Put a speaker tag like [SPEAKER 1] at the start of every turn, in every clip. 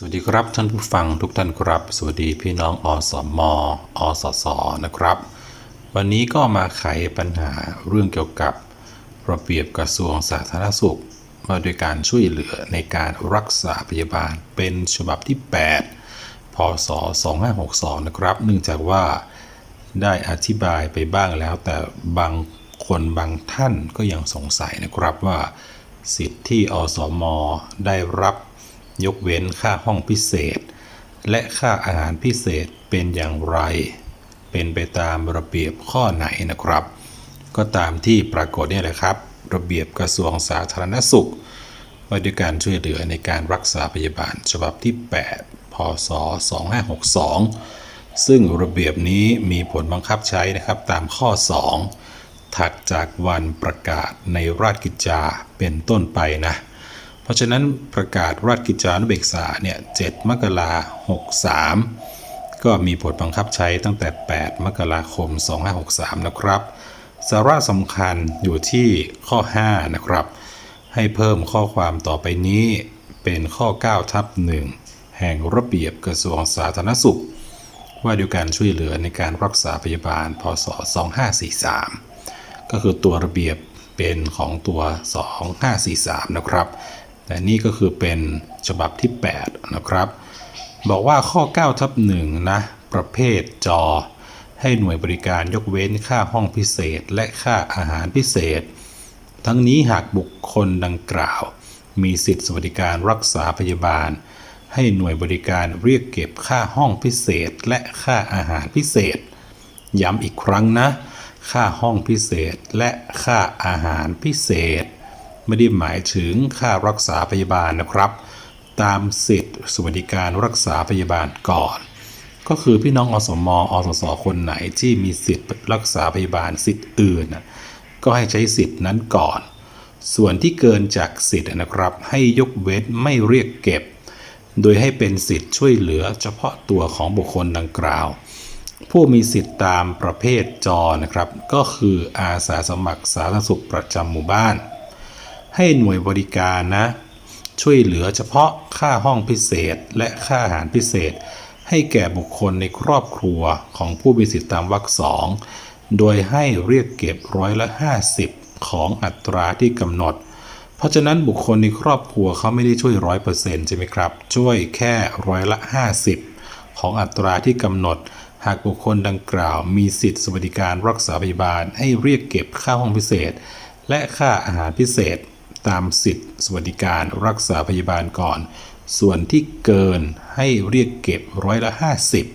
[SPEAKER 1] สวัสดีครับท่านผู้ฟังทุกท่านครับ สวัสดีพี่น้องอสมอสสนะครับ วันนี้ก็มาไขปัญหาเรื่องเกี่ยวกับระเบียบกระทรวงสาธารณสุขว่าโดยการช่วยเหลือในการรักษาพยาบาลเป็นฉบับที่ 8 พศ 2562 นะครับ เนื่องจากว่าได้อธิบายไปบ้างแล้ว แต่บางคนบางท่านก็ยังสงสัยนะครับว่า สิทธิ์ที่อสมได้รับ ยกเว้นค่าห้องพิเศษ และค่าอาหารพิเศษเป็นอย่างไร เป็นไปตามระเบียบข้อไหนนะครับ ก็ตามที่ปรากฏเนี่ยแหละครับ ระเบียบกระทรวงสาธารณสุขว่าด้วยการช่วยเหลือในการรักษาพยาบาลฉบับที่ 8 พศ 2562 ซึ่งระเบียบนี้มีผลบังคับใช้นะครับตามข้อ 2 ถัดจากวันประกาศในราชกิจจาเป็นต้นไปนะ ราะฉะนั้นประกาศราชกิจจานุเบกษาเนี่ย7มกราคม63ก็มีผลบังคับใช้ตั้งแต่ 8 มกราคม 2563 นะครับ สาระสำคัญอยู่ที่ข้อ 5 นะครับ ให้เพิ่มข้อความต่อไปนี้เป็นข้อ 9 ทับ 1 แห่งระเบียบกระทรวงสาธารณสุข ว่าด้วยการช่วยเหลือในการรักษาพยาบาล พศ 2543 ก็คือตัวระเบียบเป็นของตัว 2543 นะครับ แต่นี่ก็คือเป็นฉบับที่ 8 นะครับ บอกว่าข้อ9ทับ1นะประเภทจอ ให้หน่วยบริการยกเว้นค่าห้องพิเศษและค่าอาหารพิเศษ ทั้งนี้หากบุคคลดังกล่าว มีสิทธิสวัสดิการรักษาพยาบาล ให้หน่วยบริการเรียกเก็บค่าห้องพิเศษและค่าอาหารพิเศษ ย้ำอีกครั้งนะ ค่าห้องพิเศษและค่าอาหารพิเศษ ไม่ได้หมายถึงค่ารักษาพยาบาลนะครับ ตามสิทธิสวัสดิการรักษาพยาบาลก่อน ก็คือพี่น้องอสมอสสคนไหนที่มีสิทธิ์รักษาพยาบาลสิทธิ์อื่น ก็ให้ใช้สิทธินั้นก่อน ส่วนที่เกินจากสิทธิ์นะครับ ให้ยกเว้นไม่เรียกเก็บ โดยให้เป็นสิทธิ์ช่วยเหลือเฉพาะตัวของบุคคลดังกล่าวผู้มีสิทธิ์ตามประเภทจอนะครับ ก็คืออาสาสมัครสาธารณสุขประจำหมู่บ้าน ให้หน่วยบริการนะ ช่วยเหลือเฉพาะค่าห้องพิเศษและค่าอาหารพิเศษ ให้แก่บุคคลในครอบครัวของผู้มีสิทธิตามวรรคสองโดยให้เรียกเก็บร้อยละ 50 ของอัตราที่กำหนด เพราะฉะนั้นบุคคลในครอบครัวเขาไม่ได้ช่วยร้อยเปอร์เซ็นต์ใช่ไหมครับ ช่วยแค่ร้อยละ 50 ของอัตราที่กำหนด หากบุคคลดังกล่าว มีสิทธิสวัสดิการรักษาพยาบาล ให้เรียกเก็บค่าห้องพิเศษ และค่าอาหารพิเศษ ตามสิทธิสวัสดิการรักษาพยาบาลก่อน ส่วนที่เกินให้เรียกเก็บร้อยละ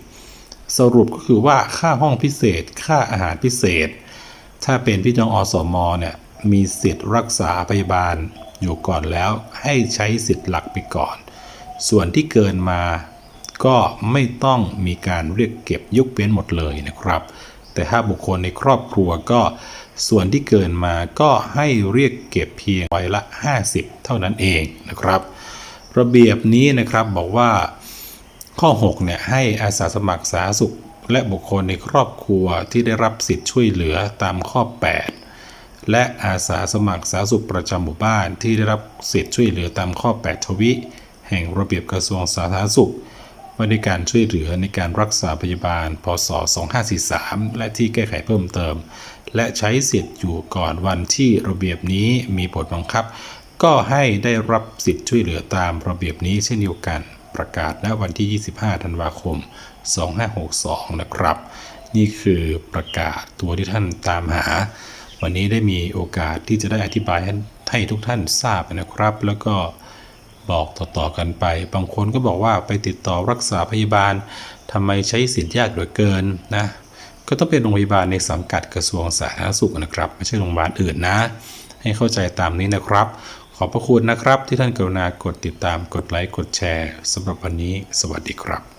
[SPEAKER 1] 50 สรุปก็คือว่าค่าห้องพิเศษ ค่าอาหารพิเศษ ถ้าเป็นพี่น้องอสมเนี่ยมีสิทธิ์รักษาพยาบาลอยู่ก่อนแล้วให้ใช้สิทธิ์หลักไปก่อน ส่วนที่เกินมาก็ไม่ต้องมีการเรียกเก็บยกเว้นหมดเลยนะครับ แต่ถ้าบุคคลในครอบครัวก็ ส่วนที่เกินมาก็ให้เรียกเก็บเพียงร้อยละ 50 เท่านั้นเองนะครับ ระเบียบนี้นะครับบอกว่าข้อ6เนี่ยให้อาสาสมัครสาธารณสุข และบุคคลในครอบครัวที่ได้รับสิทธิ์ช่วยเหลือตามข้อ 8 และอาสาสมัครสาธารณสุขประจำหมู่บ้านที่ได้รับสิทธิ์ช่วยเหลือตามข้อ 8 ทวิ แห่งระเบียบกระทรวงสาธารณสุข ว่าในการช่วยเหลือในการรักษาพยาบาล พศ 2543 และที่แก้ไขเพิ่มเติม และใช้สิทธิ์อยู่ก่อนวันที่ระเบียบนี้มีผลบังคับ ก็ให้ได้รับสิทธิ์ช่วยเหลือตามระเบียบนี้เช่นเดียวกัน ประกาศณวันที่ 25 ธันวาคม 2562 นะครับ นี่คือประกาศตัวที่ท่านตามหา วันนี้ได้มีโอกาสที่จะได้อธิบายให้ทุกท่านทราบนะครับ แล้วก็ บอกต่อๆกันไป บางคนก็บอกว่าไปติดต่อรักษาพยาบาลทำไมใช้สิทธิ์ยากเหลือเกินนะก็ต้องเป็นโรงพยาบาลในสังกัดกระทรวงสาธารณสุขนะครับ ไม่ใช่โรงพยาบาลอื่นนะ ให้เข้าใจตามนี้นะครับ ขอบพระคุณนะครับที่ท่านกรุณากดติดตามกดไลค์กดแชร์สำหรับวันนี้ สวัสดีครับ